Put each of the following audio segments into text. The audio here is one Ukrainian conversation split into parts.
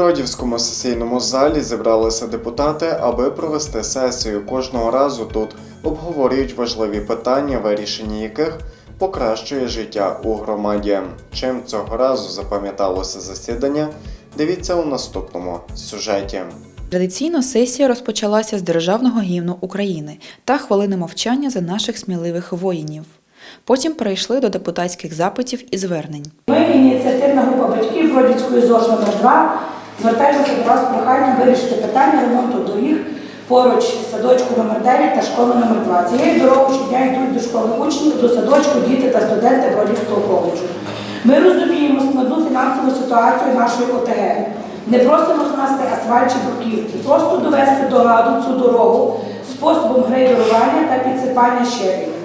Бродівському сесійному залі зібралися депутати, аби провести сесію. Кожного разу тут обговорюють важливі питання, вирішення яких покращує життя у громаді. Чим цього разу запам'яталося засідання? Дивіться у наступному сюжеті. Традиційно сесія розпочалася з державного гімну України та хвилини мовчання за наших сміливих воїнів. Потім перейшли до депутатських запитів і звернень. Ми, ініціативна група батьків Бродівської ЗОЖ номер 2 звертаємося до вас з проханням вирішити питання ремонту доріг поруч садочку номер 9 та школи номер 2. Цією дорогою щодня йдуть до школи учні, до садочку діти та студенти Бродівського коледжу. Ми розуміємо складну фінансову ситуацію нашої ОТГ. Не просимо змасти асфальт чи бруківки, просто довести до ладу цю дорогу способом грейдерування та підсипання щебеню.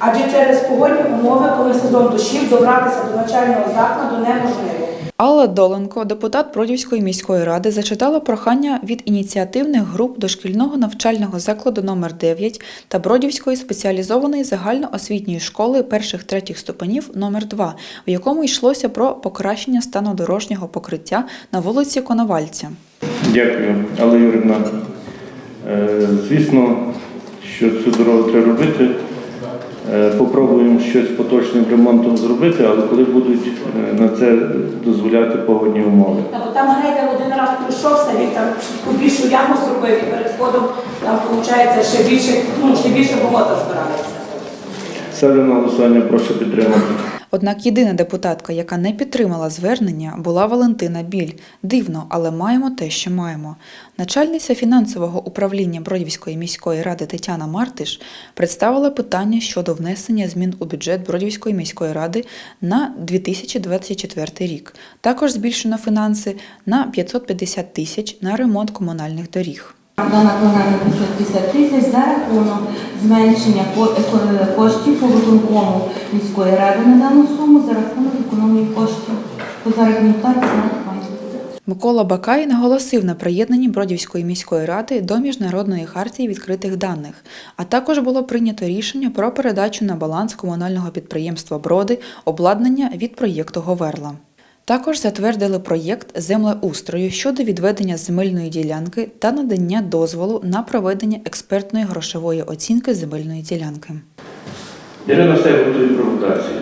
Адже через погодні умови, коли сезон дощів, добратися до навчального закладу неможливо. Алла Доленко, депутат Бродівської міської ради, зачитала прохання від ініціативних груп дошкільного навчального закладу номер 9 та Бродівської спеціалізованої загальноосвітньої школи перших-третіх ступенів номер 2 в якому йшлося про покращення стану дорожнього покриття на вулиці Коновальця. Дякую, Алла Юрівна. Е, Звісно, що цю дорогу треба робити. Е, Попробуємо щось поточним ремонтом зробити, але коли будуть е, на це дозволяти погодні умови. Та бо там грейдер один раз пройшовся, він там побільшу яму зробив і перед входом там виходить ще більше, ну, ще більше болота збирається. Ставлю на голосування, прошу підтримати. Однак єдина депутатка, яка не підтримала звернення, була Валентина Біль. Дивно, але маємо те, що маємо. Начальниця фінансового управління Бродівської міської ради Тетяна Мартиш представила питання щодо внесення змін у бюджет Бродівської міської ради на 2024 рік. Також збільшено фінанси на 550 тисяч на ремонт комунальних доріг. На накладання 550 тисяч за рахунок зменшення ко- ко- коштів по виконкому міської ради на дану суму за рахунок економії коштів по заробітній платі. Микола Бакай наголосив на приєднанні Бродівської міської ради до міжнародної хартії відкритих даних, а також було прийнято рішення про передачу на баланс комунального підприємства Броди обладнання від проєкту Говерла. Також затвердили проєкт землеустрою щодо відведення земельної ділянки та надання дозволу на проведення експертної грошової оцінки земельної ділянки. Ірина все готові провокації.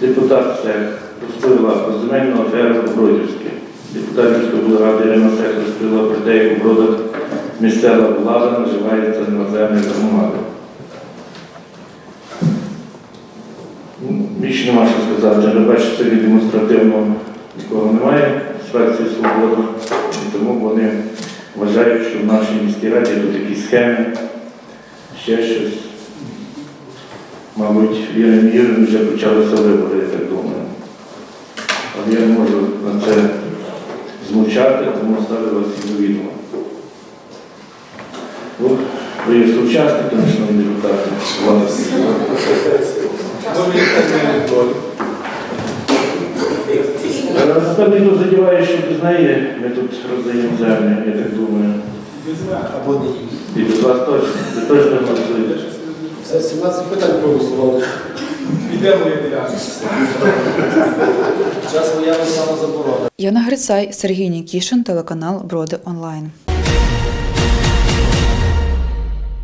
Депутат Сех розповіла про земельну аферу у Бродівській. Депутат міської ради Ірина Сех розповіла про те, як у Бродах місцева влада наживається на землі громади. Більше нема що сказати, але бачите, демонстративно нікого немає з фракції «Свобода», і тому вони вважають, що в нашій міській раді тут якісь схеми, ще щось. Мабуть, віримо віримо, вже почалися вибори, я так думаю. Але я не можу на це змовчати, тому ставлю вас і до відома. Ви є сучасниками, шановні депутати, Е, Напевно, задіває, що без неї, ми тут роздаємо землю, я так думаю. Або не. І без вас точно, ви точно голосуєте. Це 17 питань проголосували. Ділянку. Час воєнного самозаборони. Яна Грицай, Сергій Нікішин, телеканал Броди Онлайн.